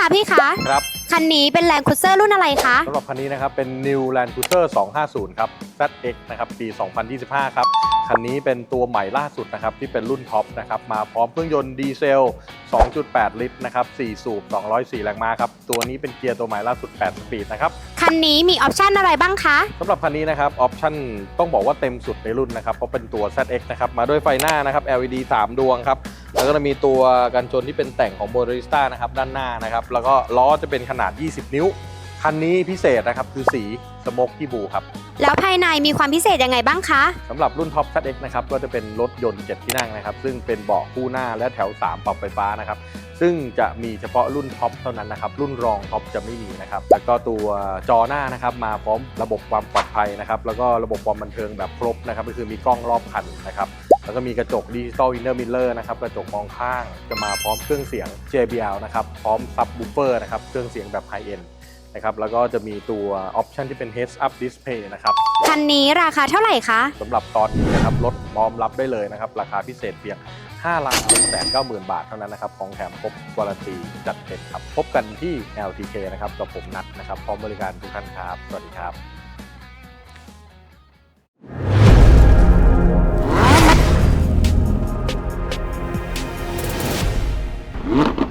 คะพี่คะครับคันนี้เป็นแลนด์ครูเซอร์รุ่นอะไรคะสำหรับคันนี้นะครับเป็น New Land Cruiser 250 ครับ ZX นะครับปี 2025 ครับ คันนี้เป็นตัวใหม่ล่าสุดนะครับที่เป็นรุ่นท็อปนะครับมาพร้อมเครื่องยนต์ดีเซล 2.8 ลิตรนะครับ 4 สูบ 204 แรงม้าครับ ตัวนี้เป็นเกียร์ตัวใหม่ล่าสุด 8 สปีดนะครับคันนี้มีออปชันอะไรบ้างคะสำหรับคันนี้นะครับออปชั่นต้องบอกว่าเต็มสุดในรุ่นนะครับเพราะเป็นตัว ZX นะครับมาด้วยไฟหน้านะครับ LED 3 ดวงครับ แล้วก็จะมีตัวกันชนที่เป็นแต่งของโบริสต้านะครับด้านหน้านะครับ แล้วก็ล้อจะเป็นขนาด 20 นิ้ว คันนี้พิเศษนะครับคือสีสโมกที่บูครับ แล้วภายในมีความพิเศษยังไงบ้างคะสำหรับรุ่นท็อป ZX นะครับก็จะเป็นรถยนต์ 7 ที่นั่งนะครับ ซึ่งเป็นเบาะคู่หน้าและแถว 3 ปรับไฟฟ้านะครับ ซึ่งจะมีเฉพาะรุ่นท็อปเท่านั้นนะครับ รุ่นรองท็อปจะไม่มีนะครับ แล้วก็ตัวจอหน้านะครับมาพร้อมระบบความปลอดภัยนะครับ แล้วก็ระบบความบันเทิงแบบครบนะครับ ก็คือมีกล้องรอบคันนะครับ แล้วก็มีกระจกดิจิตอลอินเนอร์มิลเลอร์นะครับกระจกมองข้างจะมาพร้อมเครื่องเสียง JBL นะครับพร้อมซับบูเฟอร์นะครับเครื่องเสียงแบบไฮเอ็นนะครับแล้วก็จะมีตัวออปชันที่เป็น Heads Up Display นะครับคันนี้ราคาเท่าไหร่คะสำหรับตอนนี้นะครับรถพร้อมรับได้เลยนะครับราคาพิเศษเพียง5ล้าน7แสน9หมื่นบาทเท่านั้นนะครับของแถมครบวารันตีจัดเต็มครับ พบกันที่ LTK นะครับกับผมนัดนะครับ พร้อมบริการทุกท่านครับ สวัสดีครับ Mm-hmm.